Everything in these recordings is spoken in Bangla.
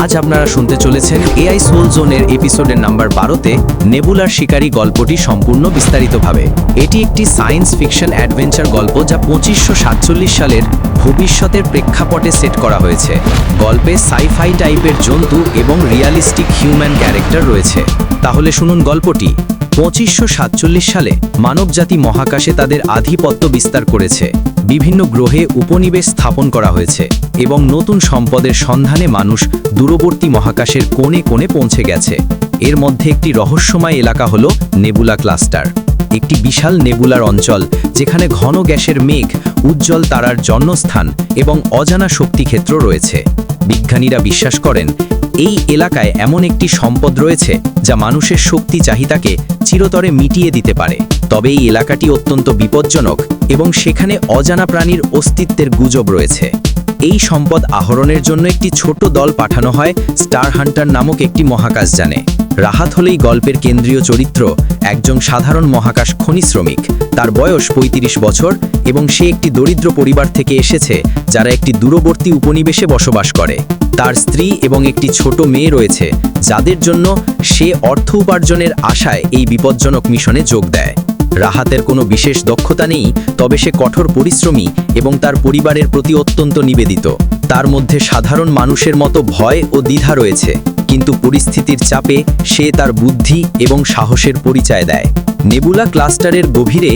আজ আপনারা শুনতে চলেছেন এআই সোল জোনের এপিসোডের নাম্বার বারোতে নেবুলার শিকারী গল্পটি সম্পূর্ণ বিস্তারিতভাবে। এটি একটি সায়েন্স ফিকশন অ্যাডভেঞ্চার গল্প যা পঁচিশশো সাতচল্লিশ সালের ভবিষ্যতের প্রেক্ষাপটে সেট করা হয়েছে। গল্পে সাইফাই টাইপের জন্তু এবং রিয়ালিস্টিক হিউম্যান ক্যারেক্টার রয়েছে। তাহলে শুনুন গল্পটি। পঁচিশশো সালে মানবজাতি মহাকাশে তাদের আধিপত্য বিস্তার করেছে। বিভিন্ন গ্রহে উপনিবেশ স্থাপন করা হয়েছে এবং নতুন সম্পদের সন্ধানে মানুষ দূরবর্তী মহাকাশের কোণে কোণে পৌঁছে গেছে। এর মধ্যে একটি রহস্যময় এলাকা হল নেবুলা ক্লাস্টার। একটি বিশাল নেবুলার অঞ্চল যেখানে ঘন গ্যাসের মেঘ, উজ্জ্বল তারার জন্মস্থান এবং অজানা শক্তিক্ষেত্র রয়েছে। বিজ্ঞানীরা বিশ্বাস করেন, এই এলাকায় এমন একটি সম্পদ রয়েছে যা মানুষের শক্তি চাহিদাকে চিরতরে মিটিয়ে দিতে পারে। তবে এই এলাকাটি অত্যন্ত বিপজ্জনক এবং সেখানে অজানা প্রাণীর অস্তিত্বের গুজব রয়েছে। এই সম্পদ আহরণের জন্য একটি ছোট দল পাঠানো হয় স্টার হান্টার নামক একটি মহাকাশ জানে রাহাত হলেই গল্পের কেন্দ্রীয় চরিত্র, একজন সাধারণ মহাকাশ খনি শ্রমিক। তার বয়স ৩৫ বছর এবং সে একটি দরিদ্র পরিবার থেকে এসেছে যারা একটি দূরবর্তী উপনিবেশে বসবাস করে। তার স্ত্রী এবং একটি ছোট মেয়ে রয়েছে, যাদের জন্য সে অর্থ উপার্জনের আশায় এই বিপজ্জনক মিশনে যোগ দেয়। রাহাতের কোনো বিশেষ দক্ষতা নেই, তবে সে কঠোর পরিশ্রমী এবং তার পরিবারের প্রতি অত্যন্ত নিবেদিত। তার মধ্যে সাধারণ মানুষের মতো ভয় ও দ্বিধা রয়েছে, কিন্তু পরিস্থিতির চাপে সে তার বুদ্ধি এবং সাহসের পরিচয় দেয়। নেবুলা ক্লাস্টারের গভীরে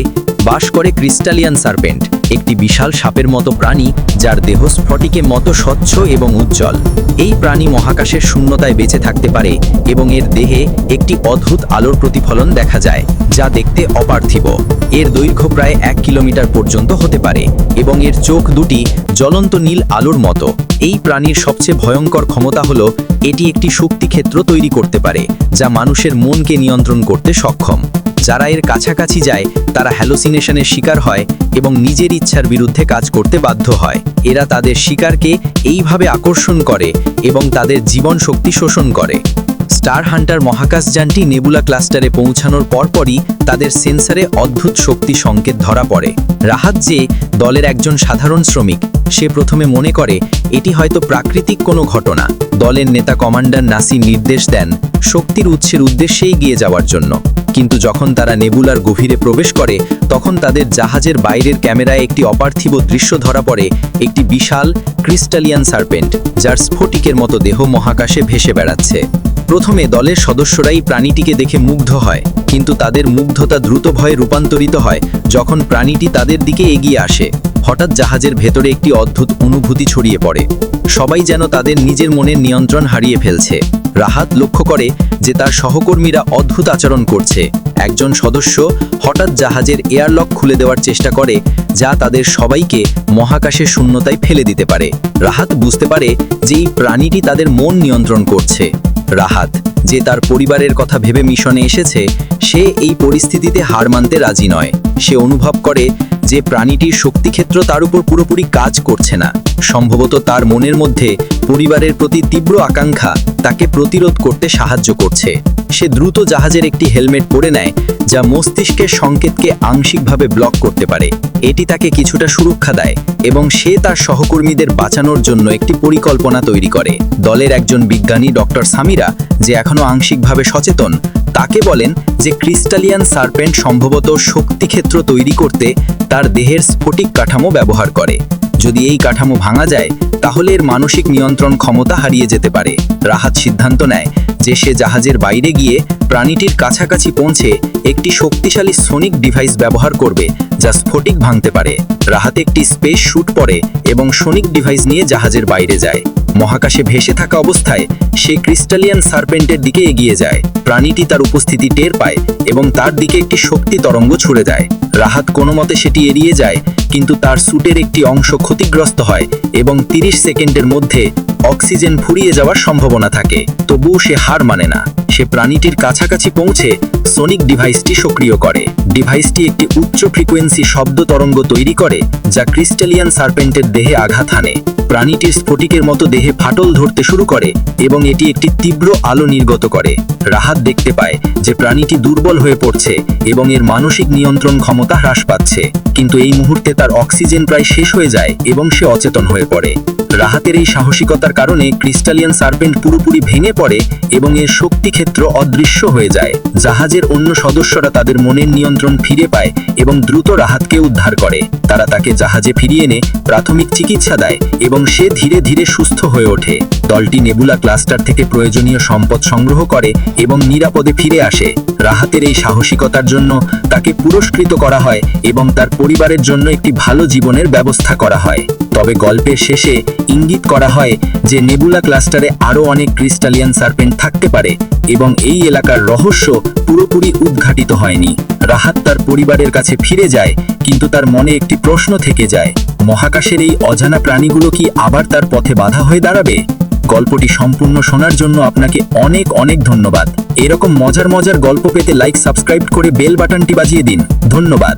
বাস করে ক্রিস্টালিয়ান সার্পেন্ট। একটি বিশাল সাপের মতো প্রাণী যার দেহ স্ফটিকে মতো স্বচ্ছ এবং উজ্জ্বল। এই প্রাণী মহাকাশের শূন্যতায় বেঁচে থাকতে পারে এবং এর দেহে একটি অদ্ভুত আলোর প্রতিফলন দেখা যায়, যা দেখতে অপার্থিব। এর দৈর্ঘ্য প্রায় এক কিলোমিটার পর্যন্ত হতে পারে এবং এর চোখ দুটি জ্বলন্ত নীল আলোর মতো। এই প্রাণীর সবচেয়ে ভয়ঙ্কর ক্ষমতা হলো, এটি একটি শক্তিক্ষেত্র তৈরি করতে পারে, যা মানুষের মনকে নিয়ন্ত্রণ করতে সক্ষম। যারা এর কাছাকাছি যায়, তারা হ্যালোসিনেশনের শিকার হয় এবং নিজের ইচ্ছার বিরুদ্ধে কাজ করতে বাধ্য হয়। এরা তাদের শিকারকে এইভাবে আকর্ষণ করে এবং তাদের জীবন শক্তি শোষণ করে। স্টার হান্টার মহাকাশযানটি নেবুলা ক্লাস্টারে পৌঁছানোর পরপরই তাদের সেন্সারে অদ্ভুত শক্তি সংকেত ধরা পড়ে। রাহাত যে দলের একজন সাধারণ শ্রমিক, সে প্রথমে মনে করে, এটি হয়তো প্রাকৃতিক কোনো ঘটনা। দলের নেতা কমান্ডার নাসি নির্দেশ দেন, শক্তির উৎসের উদ্দেশ্যেই গিয়ে যাওয়ার জন্য। কিন্তু যখন তারা নেবুলার গভীরে প্রবেশ করে, তখন তাদের জাহাজের বাইরের ক্যামেরায় একটি অপার্থিব দৃশ্য ধরা পড়ে, একটি বিশাল ক্রিস্টালিয়ান সার্পেন্ট, যার স্ফটিকের মতো দেহ মহাকাশে ভেসে বেড়াচ্ছে। প্রথমে দলের সদস্যরাই প্রাণীটিকে দেখে মুগ্ধ হয়, কিন্তু তাদের মুগ্ধতা দ্রুত ভয়ে রূপান্তরিত হয়, যখন প্রাণীটি তাদের দিকে এগিয়ে আসে। হঠাৎ জাহাজের ভেতরে একটি অদ্ভুত অনুভূতি ছড়িয়ে পড়ে। সবাই যেন তাদের নিজের মনের নিয়ন্ত্রণ হারিয়ে ফেলছে। রাহাত লক্ষ্য করে যে তার সহকর্মীরা অদ্ভুত আচরণ করছে। একজন সদস্য হঠাৎ জাহাজের এয়ারলক খুলে দেওয়ার চেষ্টা করে, যা তাদের সবাইকে মহাকাশের শূন্যতায় ফেলে দিতে পারে। রাহাত বুঝতে পারে যে এই প্রাণীটি তাদের মন নিয়ন্ত্রণ করছে। রাহাত, যে তার পরিবারের কথা ভেবে মিশনে এসেছে, সে এই পরিস্থিতিতে হার মানতে রাজি নয়। সে অনুভব করে যে প্রাণীটির শক্তিক্ষেত্র তার উপর পুরোপুরি কাজ করছে না। সম্ভবত তার মনের মধ্যে পরিবারের প্রতি তীব্র আকাঙ্ক্ষা তাকে প্রতিরোধ করতে সাহায্য করছে। সে দ্রুত জাহাজের একটি হেলমেট পরে নেয় যা মস্তিষ্কের সংকেতকে আংশিকভাবে ব্লক করতে পারে। এটি তাকে কিছুটা সুরক্ষা দেয় এবং সে তার সহকর্মীদের বাঁচানোর জন্য একটি পরিকল্পনা তৈরি করে। দলের একজন বিজ্ঞানী ডক্টর সামিরা যে এখনও আংশিকভাবে সচেতন, তাকে বলেন যে ক্রিস্টালিয়ান সার্পেন্ট সম্ভবত শক্তিক্ষেত্র তৈরি করতে তার দেহের স্ফটিক কাঠামো ব্যবহার করে। যদি এই কাঠামো ভাঙা যায়, তাহলে এর মানসিক নিয়ন্ত্রণ ক্ষমতা হারিয়ে যেতে পারে। রাহাত সিদ্ধান্ত নেয় যে সে জাহাজের বাইরে গিয়ে প্রাণীটির কাছাকাছি পৌঁছে একটি শক্তিশালী সোনিক ডিভাইস ব্যবহার করবে, যা স্ফটিক ভাঙতে পারে। রাহাতে একটি স্পেস শুট পরে এবং সোনিক ডিভাইস নিয়ে জাহাজের বাইরে যায়। মহাকাশে ভেসে থাকা অবস্থায় সে ক্রিস্টালিয়ান সার্পেন্টের দিকে এগিয়ে যায়। প্রাণীটি তার উপস্থিতি টের পায় এবং তার দিকে একটি শক্তি তরঙ্গ ছুড়ে দেয়। রাহাত কোনো মতে সেটি এড়িয়ে যায়, কিন্তু তার স্যুটের একটি অংশ ক্ষতিগ্রস্ত হয় এবং 30 সেকেন্ডের মধ্যে অক্সিজেন ফুরিয়ে যাওয়ার সম্ভাবনা থাকে। তবুও সে হার মানে না। সে প্রাণীটির কাছাকাছি পৌঁছে সোনিক ডিভাইসটি সক্রিয় করে। ডিভাইসটি একটি উচ্চ ফ্রিকোয়েন্সি শব্দ তরঙ্গ তৈরি করে, যা ক্রিস্টালিয়ান সার্পেন্টের দেহে আঘাত হানে। প্রাণীটির স্ফটিকের মতো দেহে ফাটল ধরতে শুরু করে এবং এটি একটি তীব্র আলো নির্গত করে। রাহাত দেখতে পায় যে প্রাণীটি দুর্বল হয়ে পড়ছে এবং এর মানসিক নিয়ন্ত্রণ ক্ষমতা হ্রাস পাচ্ছে। কিন্তু এই মুহূর্তে তার অক্সিজেন প্রায় শেষ হয়ে যায় এবং সে অচেতন হয়ে পড়ে। রাহাতের এই সাহসিকতার কারণে ক্রিস্টালিয়ান সার্পেন্ট পুরোপুরি ভেঙে পড়ে এবং এর শক্তি ক্ষেত্র অদৃশ্য হয়ে যায়। জাহাজের অন্য সদস্যরা তাদের মনের নিয়ন্ত্রণ ফিরে পায় এবং দ্রুত রাহাতকে উদ্ধার করে। তারা তাকে জাহাজে ফিরিয়ে এনে প্রাথমিক চিকিৎসা দেয় এবং সে ধীরে ধীরে সুস্থ হয়ে ওঠে। দলটি নেবুলা ক্লাস্টার থেকে প্রয়োজনীয় সম্পদ সংগ্রহ করে এবং নিরাপদে ফিরে আসে। রাহাতের এই সাহসিকতার জন্য তাকে পুরস্কৃত করা হয় এবং তার পরিবারের জন্য একটি ভালো জীবনের ব্যবস্থা করা হয়। তবে গল্পের শেষে ইঙ্গিত করা হয় যে নেবুলা ক্লাস্টারে আরও অনেক ক্রিস্টালিয়ান সার্পেন্ট থাকতে পারে এবং এই এলাকার রহস্য পুরোপুরি উদ্ঘাটিত হয়নি। রাহাত তার পরিবারের কাছে ফিরে যায়, কিন্তু তার মনে একটি প্রশ্ন থেকে যায়, মহাকাশের এই অজানা প্রাণীগুলো কি আবার তার পথে বাধা হয়ে দাঁড়াবে? গল্পটি সম্পূর্ণ শোনার জন্য আপনাকে অনেক অনেক ধন্যবাদ। এরকম মজার মজার গল্প পেতে লাইক সাবস্ক্রাইব করে বেল বাটনটি বাজিয়ে দিন। ধন্যবাদ।